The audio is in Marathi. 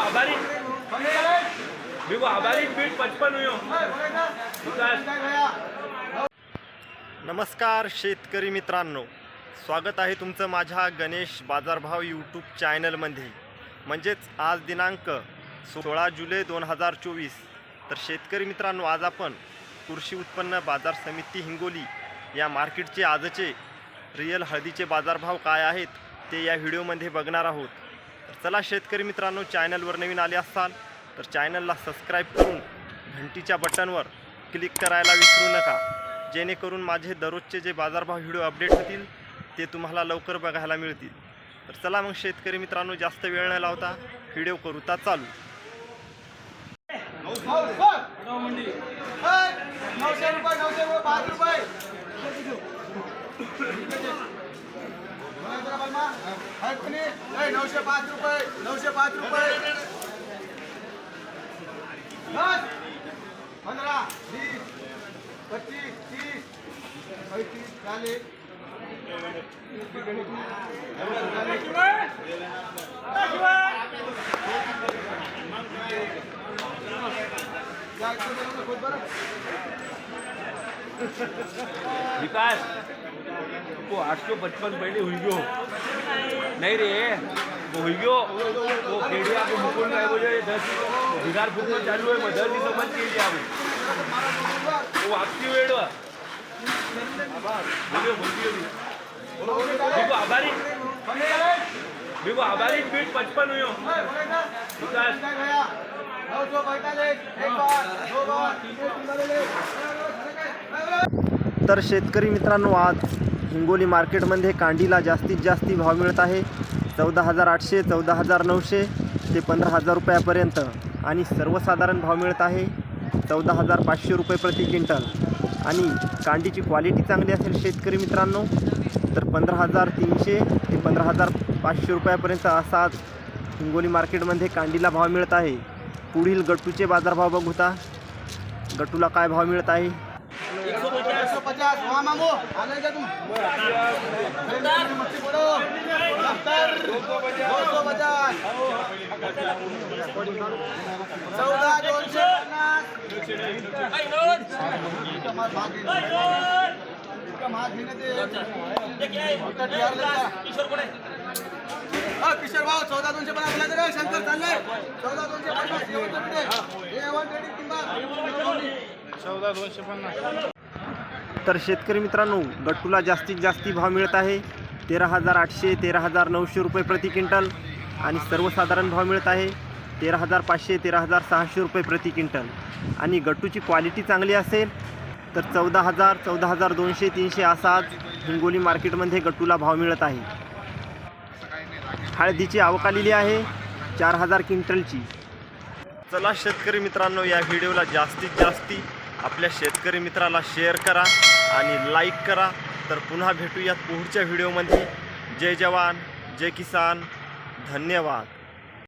आभारी आभारी पचपन हुई नमस्कार शेतकरी मित्रांनो स्वागत आहे तुमचं माझ्या गणेश बाजारभाव यूट्यूब चॅनलमध्ये. म्हणजेच आज दिनांक सोळा जुलै दोन हजार चोवीस. तर शेतकरी मित्रांनो आज आपण कृषी उत्पन्न बाजार समिती हिंगोली या मार्केटचे आजचे रिअल हळदीचे बाजारभाव काय आहेत ते या व्हिडिओमध्ये बघणार आहोत. तर चला शेतकरी मित्रांनो चॅनलवर नवीन आले असाल तर चॅनलला सबस्क्राईब करून घंटीच्या बटनवर क्लिक करायला विसरू नका. जेणेकरून माझे दररोजचे जे बाजारभाव व्हिडिओ अपडेट होतील ते तुम्हाला लवकर बघायला मिळतील. तर चला मग शेतकरी मित्रांनो जास्त वेळ न लावता व्हिडिओ करू. चालू नऊशे रुपये नऊशे रुपये पाच रुपये नऊशे पाच रुपये नऊशे पाच रुपये. दस पंधरा वीस पच्चीस तीस पैतीस चाळीस. विकास. वो आठ सौ पचपन पहले हुई गयो नहीं रे वो हुई गयो वो केडिया को मुकुंद काय बोले दस बिगार फुटणं चालू आहे मग दर दिवस बंद केली आम्ही. वो आपकी वेळ. बोलियो बोलियो देखो आभारी. देखो आभारी फीट पचपन हुई विकास. तर शेतकरी मित्रांनो आज हिंगोली मार्केटमध्ये कांडीला जास्तीत जास्त भाव मिळत आहे. चौदा हजार आठशे चौदा हजार नऊशे ते पंधरा हजार रुपयापर्यंत आणि सर्वसाधारण भाव मिळत आहे चौदा हजार पाचशे रुपये प्रति क्विंटल. आणि कांडीची क्वालिटी चांगली असेल शेतकरी मित्रांनो तर पंधरा हजार तीनशे ते पंधरा हजार पाचशे रुपयापर्यंत असा हिंगोली मार्केटमध्ये कांडीला भाव मिळत आहे. पुढील गट्टूचे बाजारभाव बघूता गट्टूला काय भाव मिळत आहे? सौ पचास वहाँ मांगो आने का तुम मच्छी पड़ो सत्तर दो सौ पचास चौदा दोनशे पन्नास इतका माल भाग घेणे. इतका माल घेणे ते इतका TR ला जा. हा, किशोर भाऊ चौदा दोनशे पन्नास बोलायचं रे शंकर चालले चौदा दोनशे पन्नास हे होतं कुठे? तर शेतकरी मित्रांनो गट्टूला जास्तीत जास्ती भाव मिळत आहे. तेरा हजार आठशे तेरा हजार नऊशे रुपये प्रति क्विंटल आणि सर्वसाधारण भाव मिळत आहे. तेरा हजार पाचशे तेरा हजार सहाशे रुपये प्रति क्विंटल. आणि गट्टूची क्वालिटी चांगली असेल तर चौदा हजार चौदा हजार दोनशे तीनशे असा आज हिंगोली मार्केटमध्ये गट्टूला भाव मिळत आहे. हळदीची आवक आलेली आहे चार हजार क्विंटलची. चला शेतकरी मित्रांनो या व्हिडिओला जास्तीत जास्ती आपल्या शेतकरी मित्राला शेअर करा. आणि लाईक करा. तर पुन्हा भेटूयात पुढच्या व्हिडिओमध्ये जय जवान जय किसान. धन्यवाद.